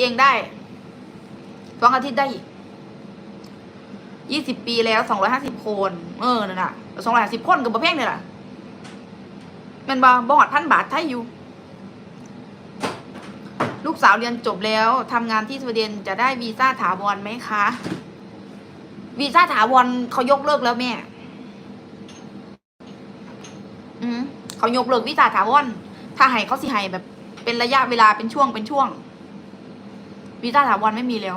เองได้สองอาทิตย์ได้อีกยี่สิบปีแล้วสองร้อยห้าสิบคน เออนั่นน่ะสองร้อยห้าสิบคนกับประเภทเนี่ยล่ะมันบอบอดพันบาทไทยอยู่ ลูกสาวเรียนจบแล้วทำงานที่สวีเดนจะได้วีซ่าถาวรไหมคะ วีซ่าถาวรเขายกเลิกแล้วแม่ อืมเขายกเลิกวีซ่าถาวรถ้าให้เขาสิให้แบบ เป็นระยะเวลาเป็นช่วงเป็นช่วง วีซ่าถาวรไม่มีแล้ว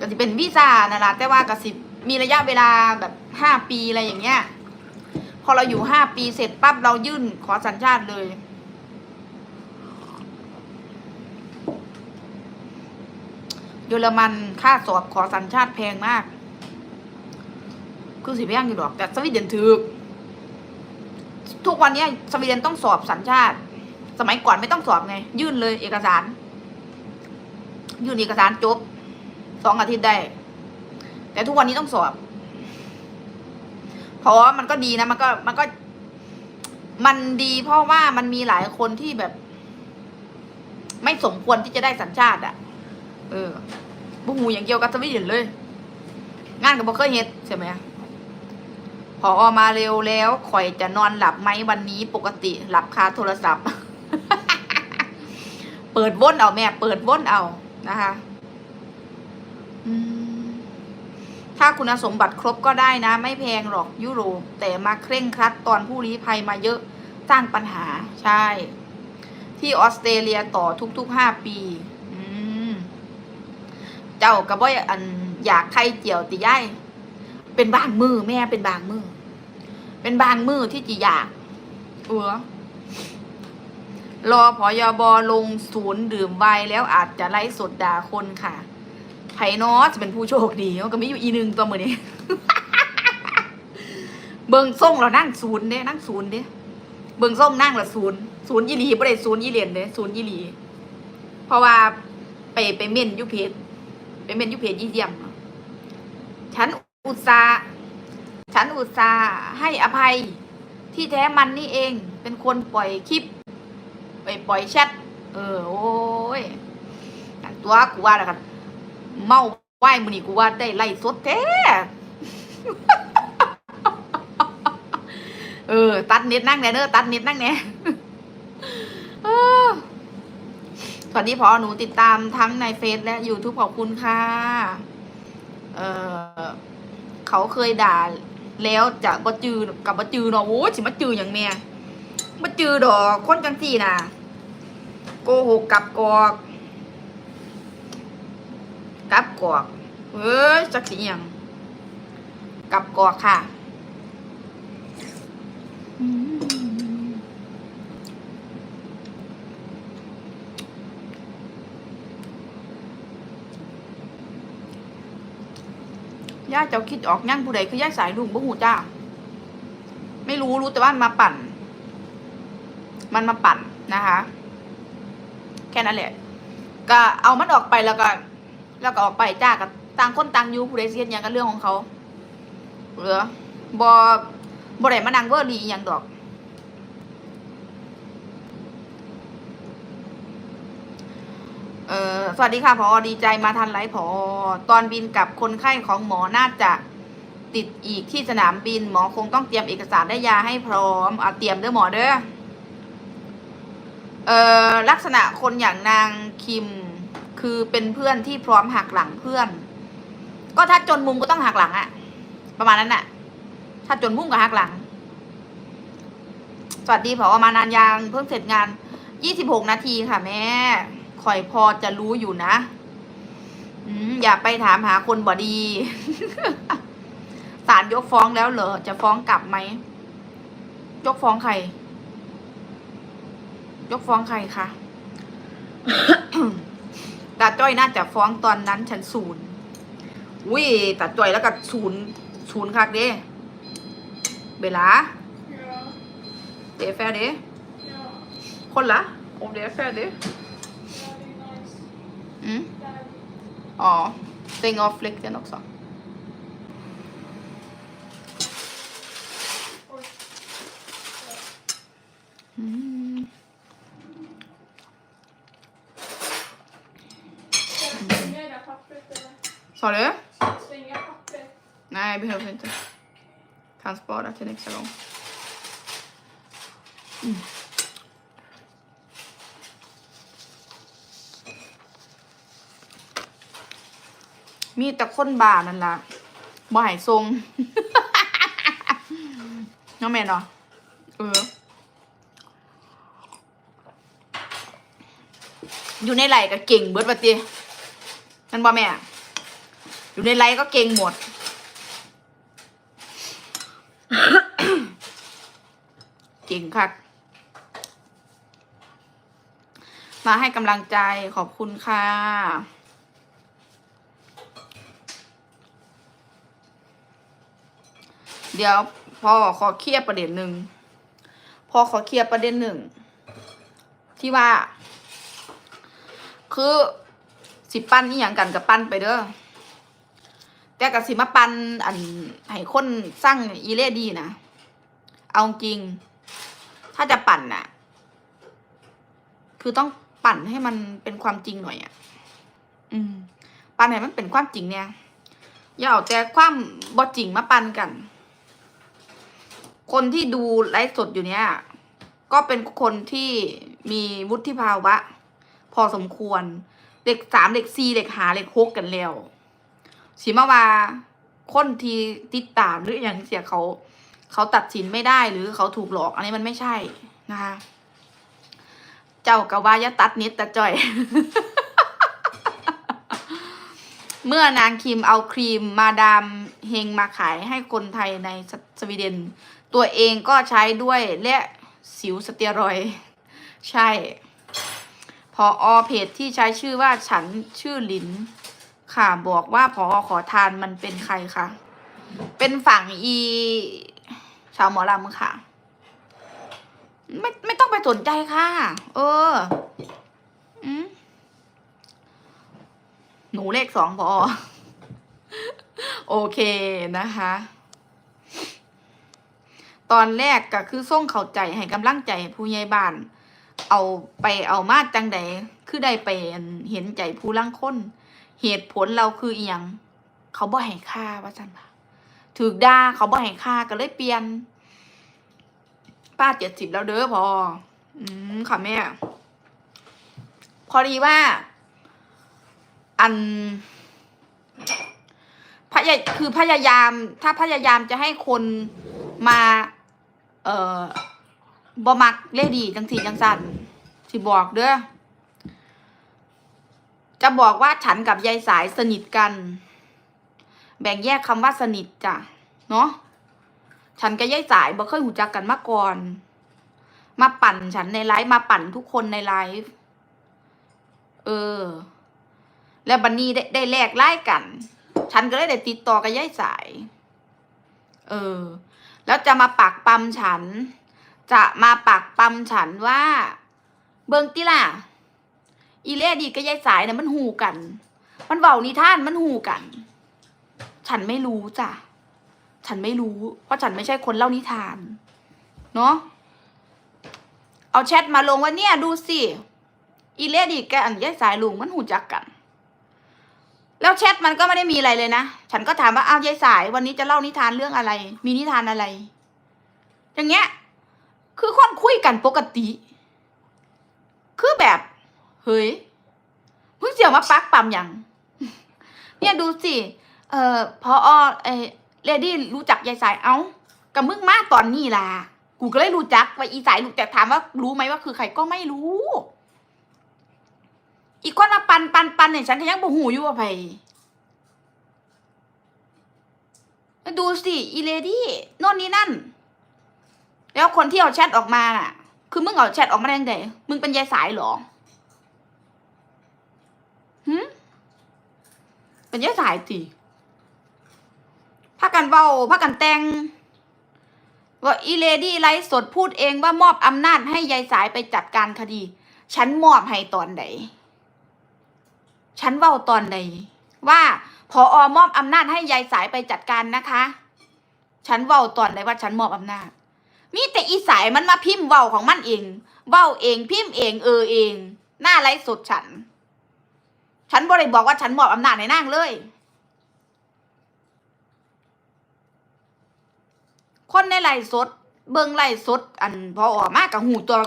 ก็จะเป็นวีซ่านั่นแหละแต่ว่าก็สิมีระยะเวลาแบบห้าปีอะไรอย่างเงี้ย พอเราอยู่ห้าปีเสร็จปั๊บเรายื่นขอสัญชาติเลย เยอรมันค่าสอบขอสัญชาติแพงมาก คือสิแพงอยู่ดอก แต่สวีเดนถือทุกวันนี้สวีเดนต้องสอบสัญชาติ สมัยก่อนไม่ต้องสอบไง ยื่นเลยเอกสาร ยื่นเอกสารจบสองอาทิตย์ได้ แต่ทุกวันนี้ต้องสอบเพราะมันก็ดีนะมันก็มันก็ มันดีเพราะว่ามันมีหลายคนที่แบบ ไม่สมควรที่จะได้สัญชาติอะ เออบุหูอย่างเกี่ยวกับสวีเดนเลย งานกับบอกเคยเฮ็ดใช่ไหมพอมาเร็วแล้วข่อยจะนอนหลับไหมวันนี้ปกติหลับคาโทรศัพท์ เปิดวนเอาแม่ เปิดวนเอา นะคะถ้าคุณสมบัติครบก็ได้นะ ไม่แพงหรอกยุโรปแต่มาเคร่งครัดตอนผู้ลี้ภัยมาเยอะสร้างปัญหาใช่ ที่ออสเตรเลียต่อทุกๆห้าปีเจ้าก็บ่อันอยากไข่เจียวติย่ายเป็นบางมือแม่เป็นบางมือ เป็นบางมือที่จีอยากเออ รอพอยบลงศูนย์ดื่มไวน์แล้วอาจจะไล่สดด่าคนค่ะ ไผ่นอสจะเป็นผู้โชคดีก็มีอยู่อีหนึงตัวมือนี้ เบิงส่งเรานั่งศูนย์เด้นั่งศูนย์เด้เบิงส้มนั่งละศูนย์ศูนย์ยี่หลีบ่ได้ศูนย์ยี่เหรียญเด้ศูนย์ยี่หลี เพราะว่าไปไปเม่นยุเพจไปเม่นยุเพจยี่เยี่ยมฉันอุตสาฉันอุตสาให้อภัย ที่แท้มันนี่เอง เป็นคนปล่อยคลิป ไปปล่อยแชทเออ โอ้ยตัวกูว่าแล้วกันเมาไหวมือนี่กูว่าได้ไล่สดแท้เออ ตัดเน็ตนั่งแน่เนอะตัดเน็ตนั่งแน่เออสวัสดีพอหนูติดตามทั้งในเฟซและยูทูบขอบคุณค่ะ เออเขาเคยด่าแล้วจะบ่จือกับบ่จือเนาะโอ้ยสิมาจืออย่างแม่ บ่จือดอกคนจังสี่น่ะโกหกกับกอกกับกอกเอ้ยจักสิอหยังกับกอกค่ะย่าเจ้าคิดออกยั่งผู้ใดคือย่าสายลุงบ่หูจ้า ไม่รู้รู้แต่ว่ามาปั่น มันมาปั่นนะคะ แค่นั้นแหละ ก็เอามันออกไปแล้วก็ แล้วก็ออกไปจ้ากับต่างคนต่างอยู่ผู้ใดเสียอย่างกันเรื่องของเขาเหลือบอบอได้มานั่งเวอร์ลีอย่างดอก เออสวัสดีค่ะพอดีใจมาทันไลฟ์พอตอนบินกับคนไข้ของหมอน่าจะติดอีกที่สนามบินหมอคงต้องเตรียมเอกสารได้ยาให้พร้อมเอาเตรียมเด้อหมอเด้อ เออลักษณะคนอย่างนางคิม คือเป็นเพื่อนที่พร้อมหักหลังเพื่อน ก็ถ้าจนมุมก็ต้องหักหลังอะประมาณนั้นน่ะถ้าจนมุมก็หักหลัง สวัสดีผอมานานยังเพิ่งเสร็จงานยี่สิบหกนาทีค่ะแม่คอยพอจะรู้อยู่นะอย่าไปถามหาคนบอดีศาลยกฟ้องแล้วเหรอ จะฟ้องกลับไหม ยกฟ้องใคร ยกฟ้องใครคะตาจ้อยน่าจะฟ้องตอนนั้นฉันศูนย์อุ้ยตาจ้อยแล้วก็ศูนย์ศูนย์คักเด้เบลาเดแฟร์เด้คนละโอเดแฟร์เด้ Ja, det är nice. อืมอ๋อ stäng av fläkten också Oj. อืม pappret eller? Sa du? Slänga pappret. Nej, behöver inte. Kan spara till nästa gång. Mm. มีแต่คนบ้านั่นล่ะบ่ใหายทรง น้องแม่เนาะเออ อยู่ในไหลก็เก่งเบิดปะติ นั่นบ่แม่ อยู่ในไหลก็เก่งหมด เก่งคักมาให้กำลังใจขอบคุณค่ะเดี๋ยวพ่อขอเคลียร์ประเด็นหนึ่งพ่อขอเคลียร์ประเด็นหนึ่งที่ว่า คือ สิปั้นนี่อย่างกันกับปั้นไปเด้อแต่กับสิมาปั้นอันให้คนสร้างอีเล่ดีนะเอาจริง ถ้าจะปั่นน่ะ คือต้องปั่นให้มันเป็นความจริงหน่อยอะ อืม ปั่นให้มันเป็นความจริงเนี่ยอย่าเอาแต่ความบ่จริงมาปั่นกัน คนที่ดูไลฟ์สดอยู่เนี่ยก็เป็นคนที่มีวุฒิภาวะ พอสมควร เด็กสามเด็กสี่เด็กหาเด็กหกกันแล้วสีมาว่าคนที่ติดตามหรืออย่างเสียเขา เขาตัดสินไม่ได้หรือเขาถูกหลอก อันนี้มันไม่ใช่นะคะ เจ้ากะว่ายะตัดนิดแต่จ่อย เมื่อนางคิมเอาครีมมาดามเฮงมาขายให้คนไทยในสสวีเดน ตัวเองก็ใช้ด้วยและสิวสเตียรอย ใช่ ออเพจที่ใช้ชื่อว่าฉันชื่อลินค่ะ บอกว่าพออขอทานมันเป็นใครคะเป็นฝั่งอีชาวหมอลำค่ะ ไม่ไม่ต้องไปสนใจค่ะ เอออืมหนูเลขสองพอ โอเคนะคะ ตอนแรกก็คือส่งเข้าใจให้กำลังใจผู้ใหญ่บ้าน เอาไปเอามาจังใดคือได้ไปเห็นใจผู้ลังคน เหตุผลเราคืออีหยังเขาบ่ให้ค่าว่าจันบ่าถูกด่าเขาบ่ให้ค่าก็เลยเปลี่ยน ป้าเจ็ดสิบแล้วเด้อพอ อืมค่ะแม่ พอดีว่า อันพยาคือพยายาม ถ้าพยายามจะให้คนมา เอ่อบ่มักเลดีจังสีจังสัน สิบอกเด้อจะบอกว่าฉันกับยายสายสนิทกัน แบ่งแยกคำว่าสนิทจ้ะเนาะฉันกับยายสายบ่เคยหูจักกันมาก่อน มาปั่นฉันในไลฟ์มาปั่นทุกคนในไลฟ์เออ แล้วบันนีได้ได้แลกไล่กัน ฉันก็เลยได้ติดต่อกับยายสาย เออ แล้วจะมาปักปั๊มฉัน จะมาปักปั๊มฉันว่า เบิงติล่ะ อีเล่ดีกับยายสายเนี่ยมันหูกัน มันเบานิท่านมันหูกัน ฉันไม่รู้จ้ะ ฉันไม่รู้ เพราะฉันไม่ใช่คนเล่านิทาน เนาะเอาแชทมาลงว่าเนี่ยดูสิ อีเล่ดีกับอันยายสายลุงมันหูจักกัน แล้วแชทมันก็ไม่ได้มีอะไรเลยนะ ฉันก็ถามว่าอ้าวยายสาย วันนี้จะเล่านิทานเรื่องอะไร มีนิทานอะไร อย่างเงี้ย คือคนคุยกันปกติ คือแบบเฮ้ยเพิ่งเสียวมาปักปั๊มอย่างเนี่ยดูสิ เอ่อพอเอเลดี้รู้จักยายสายเอ้ากับมึงมาตอนนี้ล่ะ กูก็เลยรู้จักว่าอีสายรู้จักถามว่ารู้ไหมว่าคือใครก็ไม่รู้ อีกคนมาปันปันปันเนี่ยฉันก็ยังบ่หูอยู่ว่าไผดูสิอีเลดี้โน่นนี่นั่น แล้วคนที่เอาแชทออกมาน่ะ คือมึงเอาแชทออกมาได้ยังไงมึงเป็นยายสายเหรอหืมเป็นยายสายติพากันเว้าพากันแต่งว่าอีเลดี้ไลฟ์สดพูดเองว่ามอบอำนาจให้ยายสายไปจัดการคดี ฉันมอบให้ตอนใดฉันเว้าตอนใดว่าพออมอบอำนาจให้ยายสายไปจัดการนะคะ ฉันเว้าตอนใดว่าฉันมอบอำนาจ มีแต่อีสายมันมาพิมพ์เว้าของมันเอง เว้าเองพิมพ์เองเออเอง หน้าไลฟ์สดฉัน ฉันบ่ได้บอกว่าฉันมอบอำนาจให้นางเลย คนในไลฟ์สด เบิ่งไลฟ์สด อันพอออกมากับหูตัว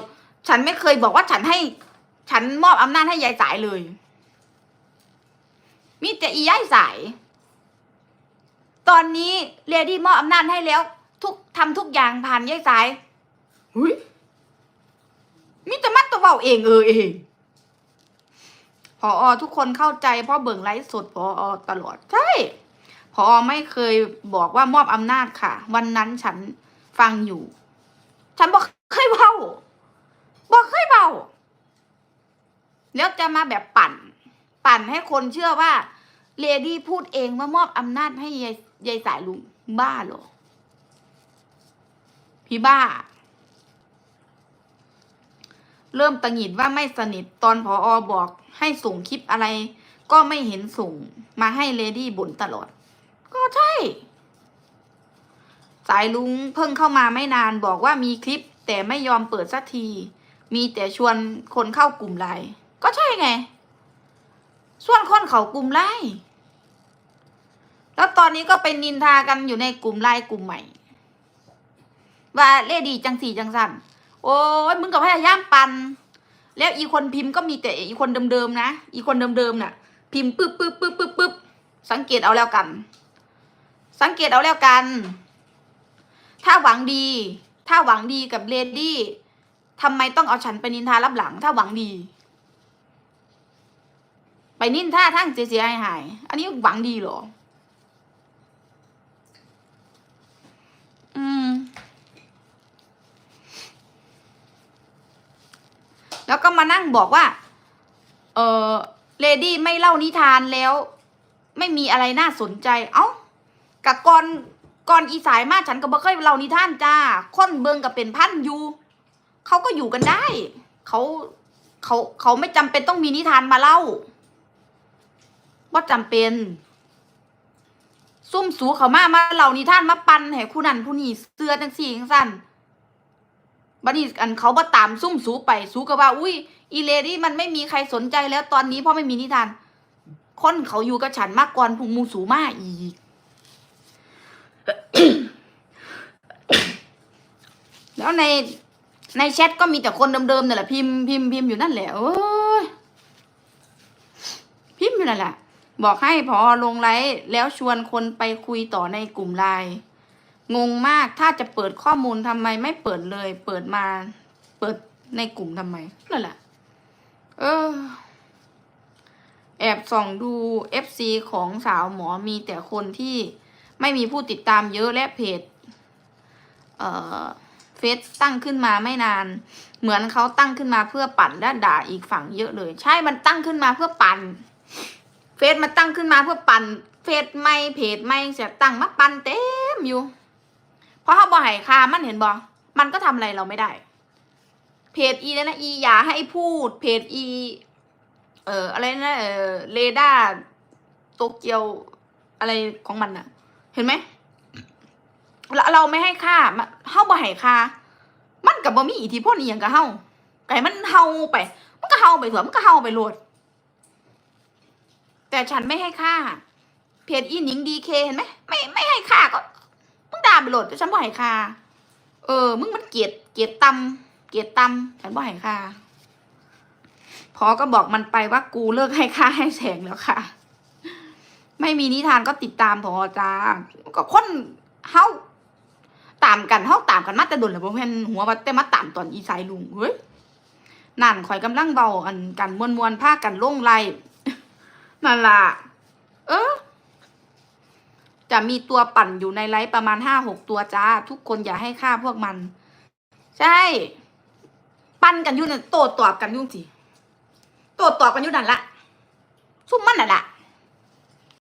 ฉันไม่เคยบอกว่าฉันให้ ฉันมอบอำนาจให้ยายสายเลย มีแต่อียายสาย ตอนนี้เลดี้มอบอำนาจให้แล้ว ทุกทำทุกอย่างผ่านยายสายหุยมีแต่มันตัวเบาเองเออเองพออทุกคนเข้าใจเพราะเบิ่งไลฟ์สดพออตลอดใช่พอไม่เคยบอกว่ามอบอำนาจค่ะ วันนั้นฉันฟังอยู่ ฉันบอกเคยเบาบอกเคยเบาแล้วจะมาแบบปั่น ปั่นให้คนเชื่อว่าเลดี้พูดเองว่ามอบอำนาจให้ยายยายสายลุงบ้าเหรอ พี่บ้า เริ่มตังหิดว่าไม่สนิทตอนพออบอกให้ส่งคลิปอะไร ก็ไม่เห็นส่งมาให้เลดี้บ่นตลอด ก็ใช่ สายลุงเพิ่งเข้ามาไม่นานบอกว่ามีคลิป แต่ไม่ยอมเปิดสักที มีแต่ชวนคนเข้ากลุ่มไลน์ก็ใช่ไงส่วนคนเขากลุ่มไลน์แล้วตอนนี้ก็เป็นนินทากันอยู่ในกลุ่มไลน์กลุ่มใหม่ ว่าเลดีจังสี่จังสันโอ้ยมึงกับพยายามปัน แล้วอีคนพิมพ์ก็มีแต่อีคนเดิมๆนะ อีคนเดิมๆน่ะ พิมพ์ปึ๊บปึ๊บปึ๊บปึ๊บปึ๊บสังเกตเอาแล้วกัน สังเกตเอาแล้วกัน ถ้าหวังดี ถ้าหวังดีกับเลดี้ทำไมต้องเอาฉันไปนินทารับหลัง ถ้าหวังดี ไปนินทาทั้งเสียหายหาย อันนี้หวังดีเหรอ แล้วก็มานั่งบอกว่า เออเลดี้ไม่เล่านิทานแล้ว ไม่มีอะไรน่าสนใจ เอ้ากับกอนกอนอีสายมาฉันก็บ่เคยเล่านิทานจ้าคนเบิงกับเป็นพันอยู่เขาก็อยู่กันได้เขาเขาเขาไม่จำเป็นต้องมีนิทานมาเล่าว่าจำเป็น ซุ่มสูเขามามาเล่านิทานมาปันให้คู่นั้นผู้นี้เสื้อจังสี่จังสั้น บัดนี้อันเขาบ่ตามซุ่มสูไปสูก็ว่า อุ้ยอีเลดี้มันไม่มีใครสนใจแล้วตอนนี้เพราะไม่มีนิทาน คนเขาอยู่กับฉันมากก่อนพุงมูสูมาอีกแล้วในในแชทก็มีแต่คนเดิมๆนั่แหละพิมพ์พิมพ์พิมพ์อยู่นั่นแหละโอ้ยพิมพ์อยู่นั่นแหละ บอกให้พอลงไลฟ์แล้วชวนคนไปคุยต่อในกลุ่มไลน์ งงมากถ้าจะเปิดข้อมูลทำไมไม่เปิดเลย เปิดมา เปิดในกลุ่มทำไมนั่นแหละเออ แอบส่องดู FC ของสาวหมอมีแต่คนที่ไม่มีผู้ติดตามเยอะและเพจ เอ่อเฟซตั้งขึ้นมาไม่นาน เหมือนเขาตั้งขึ้นมาเพื่อปั่นและด่าอีกฝั่งเยอะเลย ใช่มันตั้งขึ้นมาเพื่อปั่น เฟซมันตั้งขึ้นมาเพื่อปั่น เฟซไม่เพจไม่เสียตั้งมาปั่นเต็มอยู่ เพราะเขาบอหายคามันเห็นบอมันก็ทำอะไรเราไม่ได้ เพจอีแล้วนะอีอย่าให้พูด เพจอี เอ่ออะไรนะเออเรดาร์โตเกียวอะไรของมันน่ะเห็นไหมเราเราไม่ให้ค่ามันเฮาบ่ให้ค่า มันกับบ่มีอิทธิพลอีหยังกับเฮาไก่มันเฮาไป มันก็เฮาไปเถอะมันก็เฮาไปโหลด แต่ฉันไม่ให้ค่า เพจอีหนิงดีเคเห็นไหมไม่ไม่ให้ค่าก็ ไปโหลดแต่ฉันบ่ให้ค่าเออ มึงมันเกียดเกียดตำเกียดตำฉันบ่ให้ค่าพอก็บอกมันไปว่ากูเลิกให้ค่าให้แสงแล้วค่ะ ไม่มีนิทานก็ติดตามพอจ้าก็คนเฮาตามกันเฮาตามกันมาแต่ดนแล้วบ่แม่นหัวว่าแต่มาตามตอนอีสายลุงเฮ้ยนั่นข่อยกำลังเบาอันกันมวนมวนๆพากันลงไล่นั่นล่ะ เออ จะมีตัวปั่นอยู่ในไลฟ์ประมาณห้าหกตัวจ้า ทุกคนอย่าให้ค่าพวกมัน ใช่ ปั่นกันอยู่เนี่ยโตตอบกันยุ่งสิโตตอบกันอยู่นั่นละซุ่มมันน่ะละ